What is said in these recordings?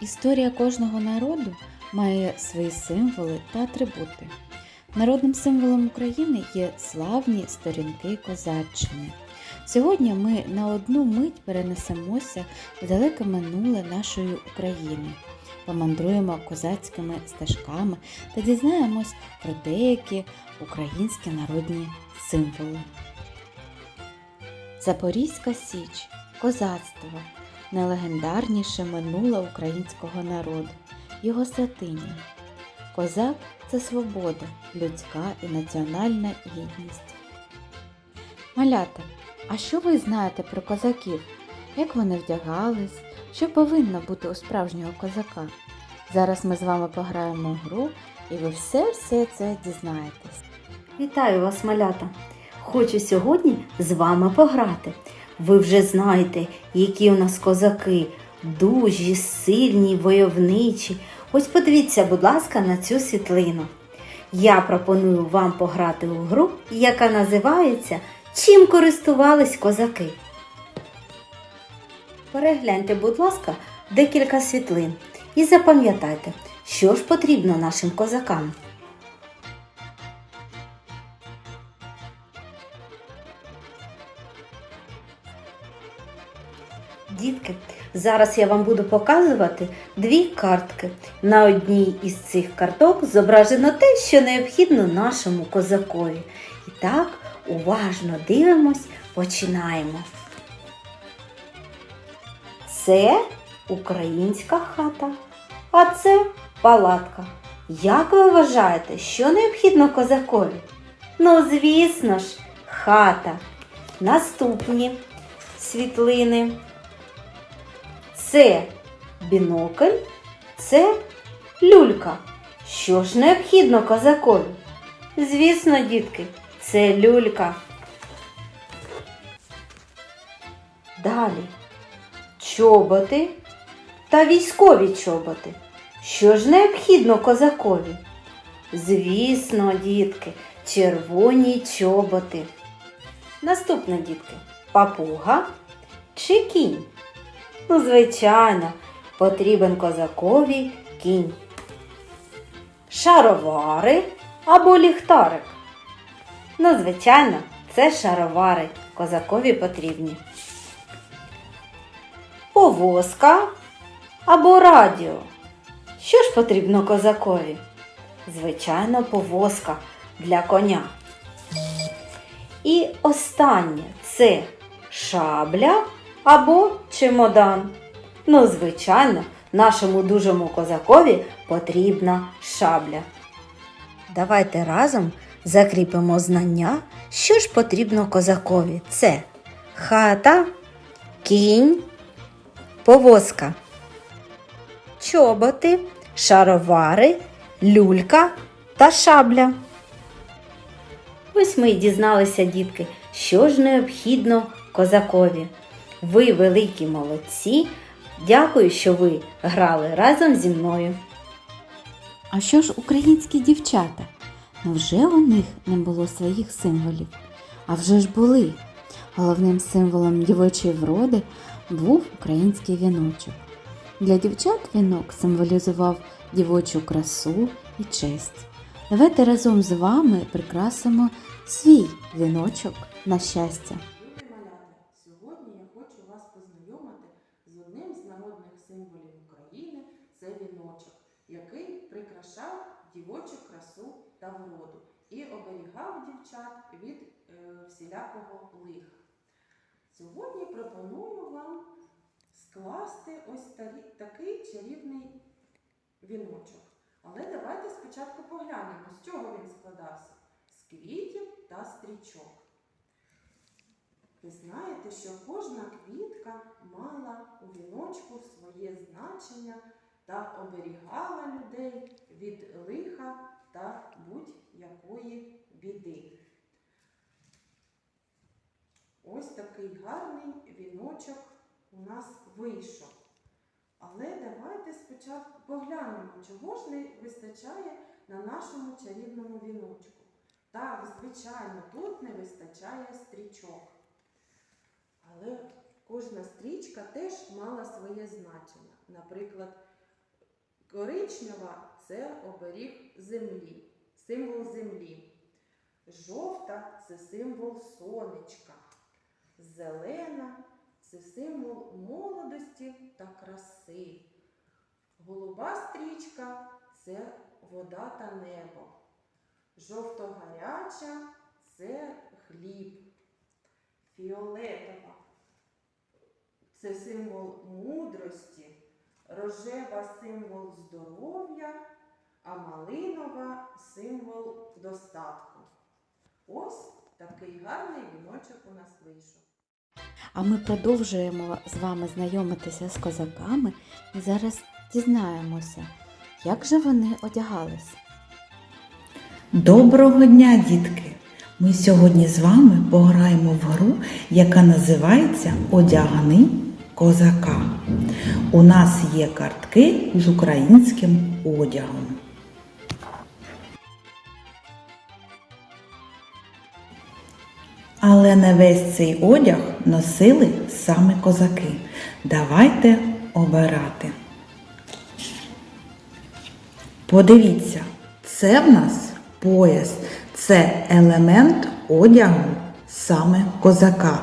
Історія кожного народу має свої символи та атрибути. Народним символом України є славні сторінки козаччини. Сьогодні ми на одну мить перенесемося в далеке минуле нашої України, помандруємо козацькими стежками та дізнаємось про деякі українські народні символи. Запорізька Січ козацтво найлегендарніше минуле українського народу, його святиня. Козак це свобода, людська і національна гідність. Малята, а що ви знаєте про козаків? Як вони вдягались? Що повинно бути у справжнього козака? Зараз ми з вами пограємо в гру, і ви все-все це дізнаєтесь. Вітаю вас, малята! Хочу сьогодні з вами пограти. Ви вже знаєте, які у нас козаки дужі, сильні, войовничі. Ось подивіться, будь ласка, на цю світлину. Я пропоную вам пограти у гру, яка називається Чим користувались козаки. Перегляньте, будь ласка, декілька світлин і запам'ятайте, що ж потрібно нашим козакам. Дітки, зараз я вам буду показувати дві картки. На одній із цих карток зображено те, що необхідно нашому козакові. І так, уважно дивимось, починаємо. Це українська хата, а це палатка. Як ви вважаєте, що необхідно козакові? Ну, звісно ж, хата. Наступні світлини. Це бінокль, це люлька. Що ж необхідно козакові? Звісно, дітки, це люлька. Далі чоботи та військові чоботи. Що ж необхідно козакові? Звісно, дітки, червоні чоботи. Наступне, дітки, папуга чи кінь? Ну, звичайно, потрібен козакові кінь. Шаровари або ліхтарик. Ну, звичайно, це шаровари козакові потрібні. Повозка або радіо. Що ж потрібно козакові? Звичайно, повозка для коня. І останнє це шабля або чемодан. Ну, звичайно, нашому дужому козакові потрібна шабля. Давайте разом закріпимо знання, що ж потрібно козакові. Це хата, кінь, повозка, чоботи, шаровари, люлька та шабля. Ось ми й дізналися, дітки, що ж необхідно козакові. Ви великі молодці. Дякую, що ви грали разом зі мною. А що ж українські дівчата? Невже у них не було своїх символів? А вже ж були. Головним символом дівочої вроди був український віночок. Для дівчат вінок символізував дівочу красу і честь. Давайте разом з вами прикрасимо свій віночок на щастя. Любі малята, сьогодні я хочу вас познайомити з одним з народних символів України це віночок, який прикрашав дівочу красу та вроду і оберігав дівчат від е, всілякого лиха. Сьогодні пропоную вам скласти ось такий чарівний віночок. Але давайте спочатку поглянемо, з чого він складався: з квітів та стрічок. Ви знаєте, що кожна квітка мала у віночку своє значення та оберігала людей від лиха та будь-якої біди. Ось такий гарний віночок у нас вийшов. Але давайте спочатку поглянемо, чого ж не вистачає на нашому чарівному віночку. Так, звичайно, тут не вистачає стрічок. Але кожна стрічка теж мала своє значення. Наприклад, коричнева це оберіг землі, символ землі. Жовта це символ сонечка. Зелена це символ молодості та краси. Голуба стрічка це вода та небо. Жовто-гаряча це хліб. Фіолетова це символ мудрості, рожева символ здоров'я, а малинова символ достатку. Ось такий гарний віночок у нас вийшов. А ми продовжуємо з вами знайомитися з козаками і зараз дізнаємося, як же вони одягались. Доброго дня, дітки! Ми сьогодні з вами пограємо в гру, яка називається Одягни козака. У нас є картки з українським одягом. Але не весь цей одяг носили саме козаки. Давайте обирати. Подивіться, це в нас пояс, це елемент одягу саме козака.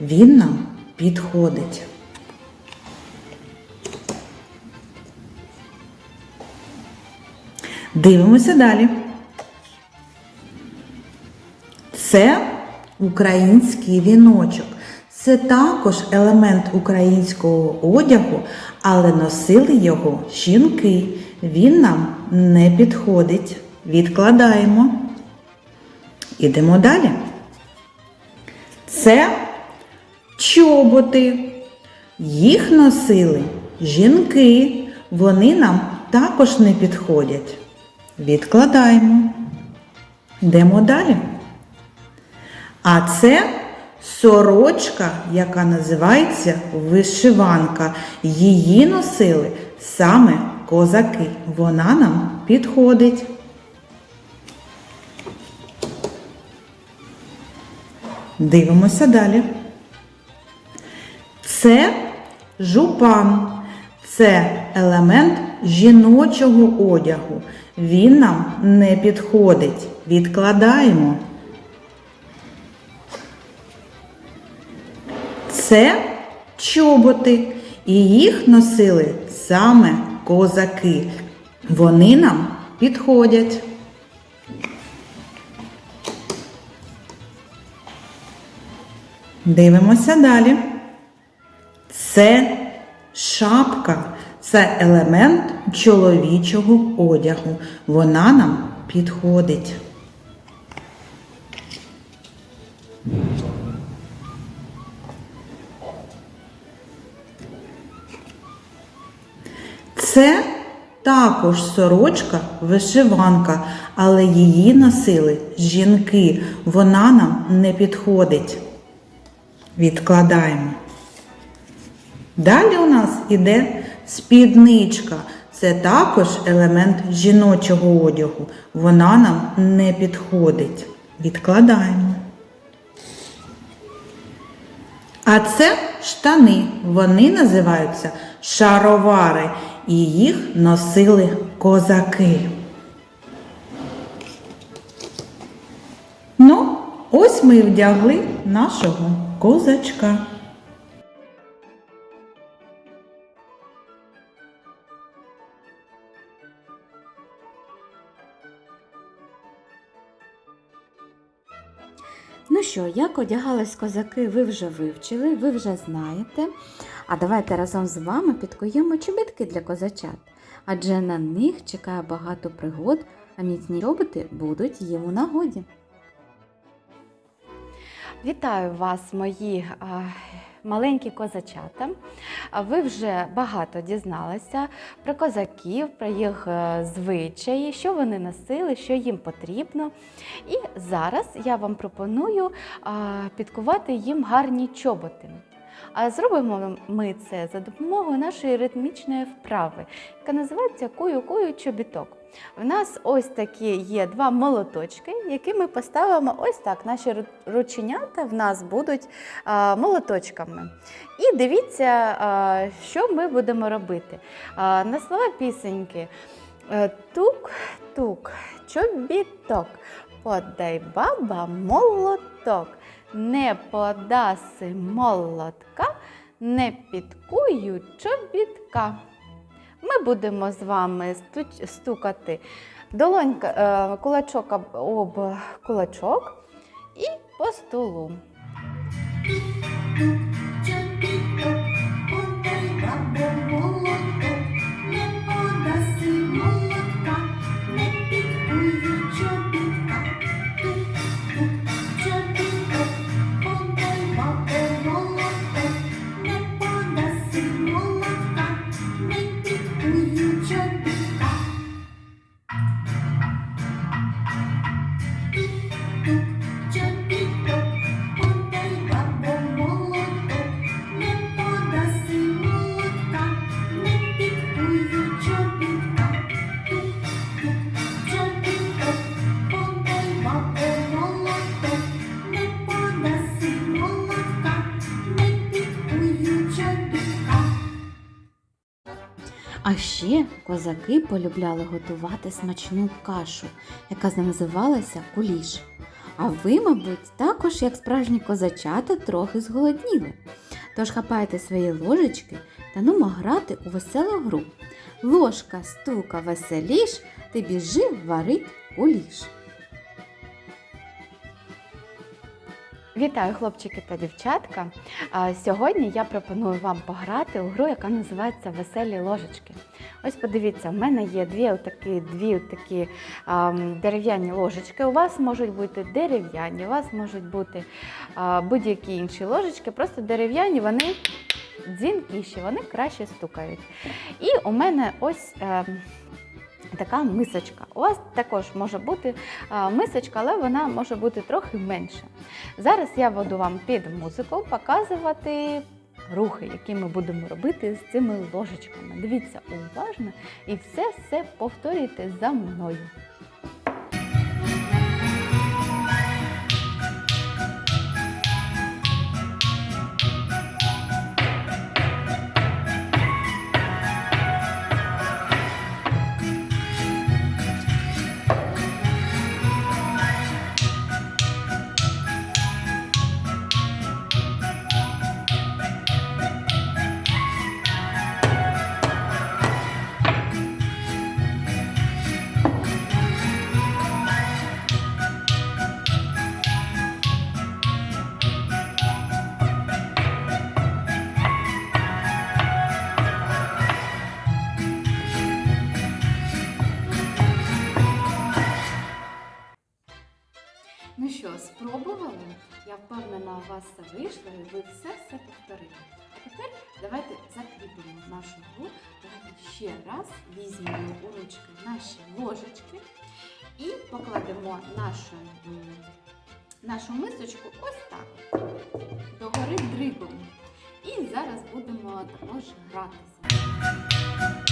Він нам підходить. Дивимося далі. Це український віночок. Це також елемент українського одягу, але носили його жінки. Він нам не підходить. Відкладаємо. Ідемо далі. Це чоботи. Їх носили жінки. Вони нам також не підходять. Відкладаємо. Йдемо далі. А це сорочка, яка називається вишиванка. Її носили саме козаки. Вона нам підходить. Дивимося далі. Це жупан. Це елемент жіночого одягу. Він нам не підходить. Відкладаємо. Це чоботи, і їх носили саме козаки. Вони нам підходять. Дивимося далі. Це шапка, це елемент чоловічого одягу. Вона нам підходить. Це також сорочка вишиванка, але її носили жінки. Вона нам не підходить. Відкладаємо. Далі у нас іде спідничка. Це також елемент жіночого одягу. Вона нам не підходить. Відкладаємо. А це штани. Вони називаються шаровари, і їх носили козаки. Ну, ось ми вдягли нашого козачка. Ну що, як одягались козаки, ви вже вивчили, ви вже знаєте. А давайте разом з вами підкуємо чобітки для козачат, адже на них чекає багато пригод, а міцні чоботи будуть їм у нагоді. Вітаю вас, мої маленькі козачата. Ви вже багато дізналися про козаків, про їх е, звичаї, що вони носили, що їм потрібно. І зараз я вам пропоную підкувати їм гарні чоботи. А зробимо ми це за допомогою нашої ритмічної вправи, яка називається кую-кую чобіток. В нас ось такі є два молоточки, які ми поставимо ось так. Наші рученята в нас будуть молоточками. І дивіться, що ми будемо робити. На слова пісеньки. Е, Тук-тук, чобіток, подай баба молоток. Не подаси молотка, не підкую чобітка. Ми будемо з вами стукати долонька, е, кулачок об, кулачок і по столу. Ще козаки полюбляли готувати смачну кашу, яка називалася куліш. А ви, мабуть, також, як справжні козачата, трохи зголодніли. Тож хапайте свої ложечки та нумо грати у веселу гру. Ложка стука веселіш, ти біжи варить куліш. Вітаю, хлопчики та дівчатка. Сьогодні я пропоную вам пограти у гру, яка називається Веселі ложечки. Ось подивіться, в мене є дві отакі, дві отакі дерев'яні ложечки. У вас можуть бути дерев'яні, у вас можуть бути будь-які інші ложечки, просто дерев'яні, вони дзвінкіші, вони краще стукають. І у мене ось. Така мисочка. У вас також може бути мисочка, але вона може бути трохи менша. Зараз я буду вам під музику показувати рухи, які ми будемо робити з цими ложечками. Дивіться уважно і все-все повторюйте за мною. У вас все вийшло і ви все все повторили. А тепер давайте закріпимо нашу гру. Давайте ще раз візьмемо у ручки наші ложечки і покладемо нашу, нашу мисочку ось так, догори дригом. І зараз будемо також гратися.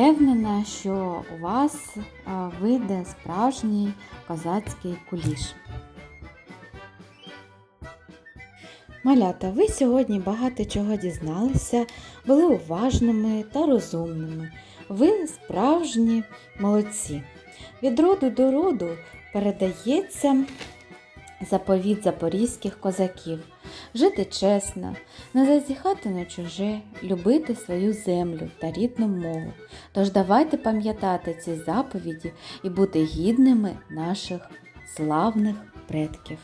Впевнена, що у вас вийде справжній козацький куліш. Малята, ви сьогодні багато чого дізналися, були уважними та розумними. Ви справжні молодці. Від роду до роду передається заповіт запорізьких козаків. жити чесно, не зазіхати на чуже, любити свою землю та рідну мову. Тож давайте пам'ятати ці заповіді і бути гідними наших славних предків.